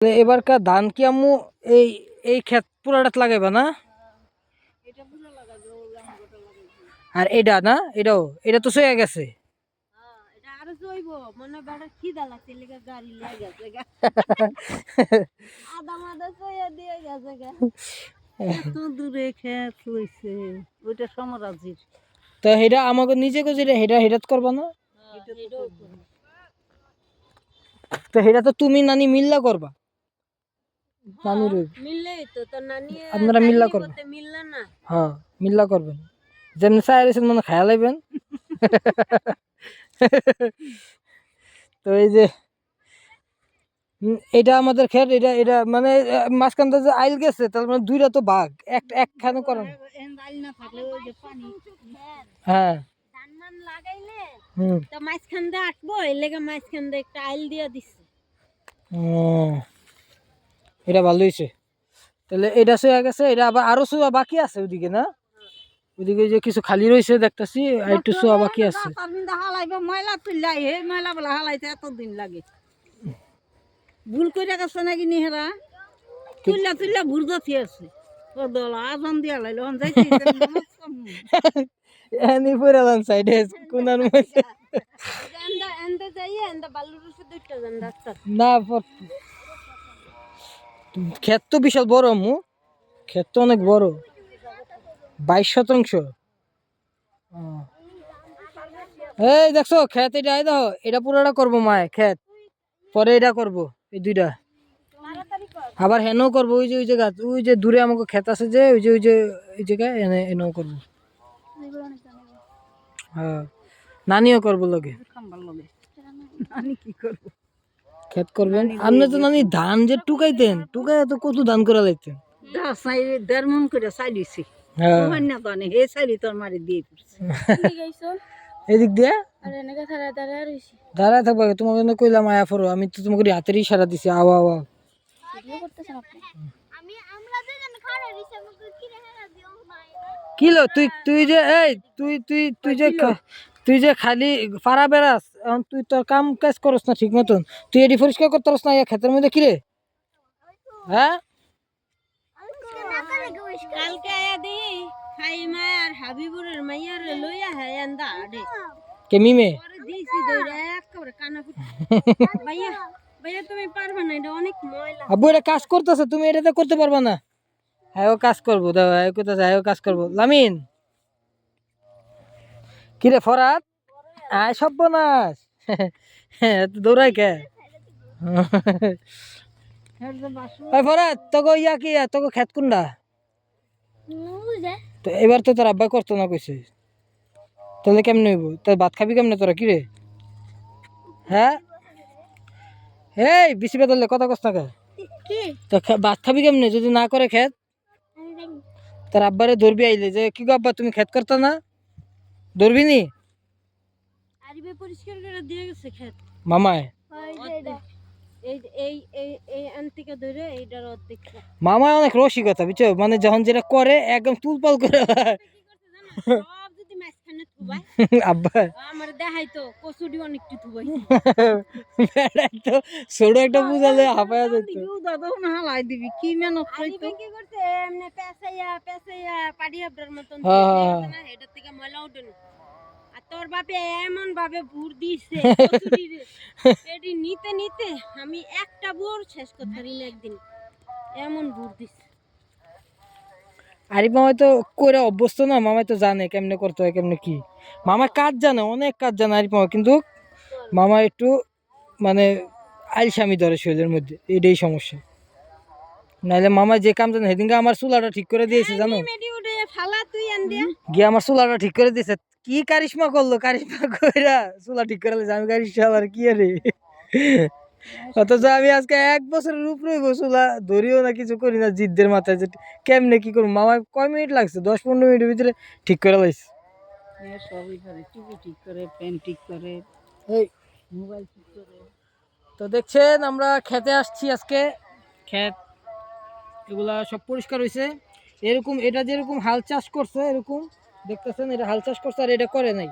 তাহলে এবারকার ধান কি আম্মু এই এই ক্ষেত পুরাটাত লাগাইবা না? আর এটা না? এটাও? এটা তো সয়ে গেছে? হ্যাঁ মনে তো এটা আমাকে নিজে কো যেটা হেটা হেটাত করবা না? তো হেটা তো তুমি নানি মিল্লা করবা? নানি আপনারা মিল্লা করবেন। হ্যাঁ মিল্লা করবেন। যেমনি চাই রয়েছেন মানে খায়া লাইবেন। তো এই যে এটা আমাদের খেত এটা এটা মানে মাঝখানটা যে আইল গেছে তার মানে দুইটা তো ভাগ এক একখানে করেন। হ্যাঁ। লাগাইলে তো মাঝখান দিয়ে আটবো এর লেগে মাঝখান দিয়ে একটা আইল দিয়া দিচ্ছে ও, এটা ভালো হয়েছে। তাহলে এটা সোয়া গেছে এটা আবার আরও সোয়া বাকি আছে ওদিকে না? ওদিকে যে কিছু খালি রয়েছে দেখতেছি আর একটু সোয়া বাকি আছে। ময়লা তুললাই হে ময়লা বলা হালাইতে এত দিন লাগে ভুল করে গেছে নাকি নিহেরা? তুললা তুললা থিয়েছে ও দলা আজান দিয়া লাইলো যাইতে এনি পুরালান সাইডে কোনার মধ্যে। এন্দা ক্ষেত তো বিশাল বড় মু ক্ষেত তো অনেক বড়। বাইশ শতাংশ। এই দেখছ, ক্ষেত এটা, এই দেখো, এটা পুরোটা করব মায়ে, ক্ষেত। পরে এটা করব, এই দুইটা। আবার হেনও করব, ওই যে, ওই জায়গা ওই যে দূরে আমাকে ক্ষেত আছে যে, ওই যে ওই যে, ওই জায়গায় এনে, এনেও করব। হ্যাঁ। নানিও করব লগে। নানি কি করব? ক্ষেত করবেন? আপনি তো নানি ধান যে টুকাইতেন টুকাই তো কত ধান করে লাইতেন দেড় মন করে হ্যাঁ। পড়ছে এদিক দিয়ে দাঁড়ায় থাকবা তোমাকে জন্য কইলাম আয়া ফরো। আমি তো তোমাকে হাতের ইশারা দিছি আওয়া আওয়া কিলো তুই তুই যে এই তুই তুই তুই যে তুই যে খালি ফারা বেড়াস এখন তুই তোর কাম কাজ করস না ঠিক মতন। তুই এটি পরিষ্কার করতে পারস না ক্ষেতের মধ্যে কিরে হ্যাঁ? এটা কাজ করতেছে তুমি এটাতে করতে পারবা না। হ্যাঁ ও কাজ করব দাও হ্যাঁ কোথায় হ্যাঁ কাজ করব। লামিন! কিরে ফরাত আয় সব্যনাশ। দৌড়াই কে? ফরাত তোকে ইয়া কি তোকে খেত কুন্ডা? তো এবার তো তোর আব্বা করতো না কইছে। তাহলে কেমনে হইব? তোর ভাত খাবি কেমনে তোরা কিরে? হ্যাঁ? এই বেশি বেদলে কথা কস না কে? তো ভাত খাবি কেমনে? যদি না করে খেত তার আব্বারে ধরবি আইলে যে কি গো আব্বা তুমি খেত করতো না? ধরবি নি? আরিবে পরিষ্কার করে দিয়ে গেছে খেত। মামায়। মামায় অনেক রসিকতা বুঝছ? মানে যখন যেটা করে একদম তুলপাল করে মাঝখানে থুবাই আব্বা। আমার দেখাই তো কচুরি অনেকটি থুবাই। বেড়াই তো ছোট একটা বুঝালে হাঁপায়া যেত দাদা না হালাই দিবি কি মেহনত কইতো? কি করছে এমনি পেছাইয়া পেছাইয়া পাড়ি আপনার মতন হ্যাঁ, হ্যাঁ। না থেকে ময়লা আর তোর বাপে এমন ভাবে ভুর দিছে এটি নিতে নিতে আমি একটা ভুর শেষ করতে পারি না একদিন এমন ভুর দিছে। আরিফ মামাই তো করে অভ্যস্ত না মামাই তো জানে কেমনে করতে হয় কেমনে কি। মামা কাজ জানে অনেক কাজ জানে আরিফ মামা কিন্তু মামা একটু মানে আলসামি ধরে শরীরের মধ্যে এটাই সমস্যা। নাহলে মামা যে কাম জানে সেদিনকে আমার চুলাটা ঠিক করে দিয়েছে জানো? গিয়ে আমার চুলাটা ঠিক করে দিয়েছে কি কারিশমা করল কারিশমা কইরা চুলা ঠিক করে আমি কারিশমা আর কি রে অথচ আমি আজকে এক বছরের উপরে চুলা ধরিও না কিছু করি না জিদ্দের মাথায় যে কেমনে কি করব? মামা কয় মিনিট লাগছে? দশ পনেরো মিনিটের ভিতরে ঠিক করে লাইছে। সবই করে টুপি ঠিক করে পেন ঠিক করে এই। মোবাইল ঠিক করে। তো দেখছেন আমরা খেতে আসছি আজকে। খেত এগুলা সব পরিষ্কার হয়েছে এরকম এটা যেরকম হাল চাষ করছে এরকম দেখতেছেন এটা হাল চাষ করছে আর এটা করে নাই।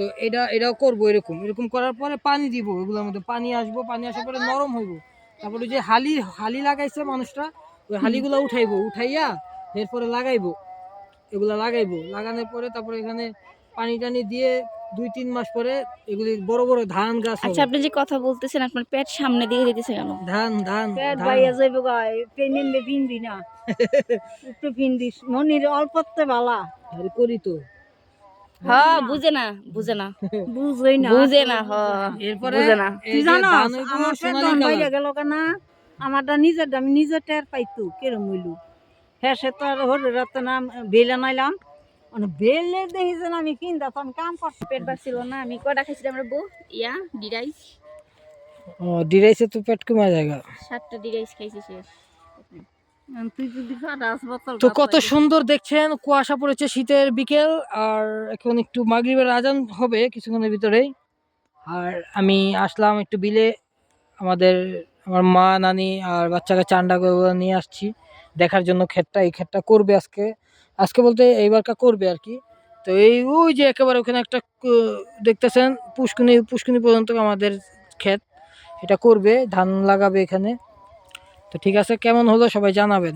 তো এটা এটাও করব এরকম। এরকম করার পরে পানি দিব এগুলোর মধ্যে পানি আসব পানি আসার পরে নরম হইব। তারপরে যে হালি হালি লাগাইছে মানুষটা ওই হালিগুলা উঠাইবো উঠাইয়া এরপরে লাগাইবো। এগুলা লাগাইবো। লাগানোর পরে তারপরে এখানে পানি টানি দিয়ে দুই তিন মাস পরে এগুলি বড় বড় ধান গাছ আচ্ছা আপনি যে কথা বলতেছেন আপনার পেট সামনে দিকে দিতেছে কেন? ধান ধান পেট। বাইয়া যাইব গাই পেনিলে পিনবি না। একটু পিনদিস মনির অল্পতে বালা। আরে করি তো। হ্যাঁ বুঝে না বুঝে না। বুঝই না। বুঝে না হ এরপরে বুঝে না। এই তুই যে জানো আমার পেট সোনালী যখন কালার। বাইরে গেল কেনা আমারটা নিজের আমি নিজে টের পাইতু কেরম হইলু। হ্যাঁ সে তো আর হরে রাত নাম বেলে নাইলাম। মানে বেলে দেখি যে আমি কিনতে আমি কাম করছি পেট বাড়ছিল না। আমি কটা খাইছিলাম আমরা বউ? ইয়া ডিরাইস? ও ডিরাইসে তো পেট কমা জায়গা সাতটা ডিরাইস খাইছি শেষ। তো কত সুন্দর দেখছেন কুয়াশা পড়েছে শীতের বিকেল আর এখন একটু মাগরিবের আজান হবে কিছুক্ষণের ভিতরেই। আর আমি আসলাম একটু বিলে আমাদের আমার মা নানি আর বাচ্চাকে চান্ডা করে নিয়ে আসছি। দেখার জন্য ক্ষেতটা এই ক্ষেতটা করবে আজকে। আজকে বলতে এইবারটা করবে আর কি। তো এই ওই যে একেবারে ওখানে একটা দেখতেছেন পুষ্কুনি পুষ্কুনি পর্যন্ত আমাদের ক্ষেত। এটা করবে ধান লাগাবে এখানে। তো ঠিক আছে কেমন হলো সবাই জানাবেন।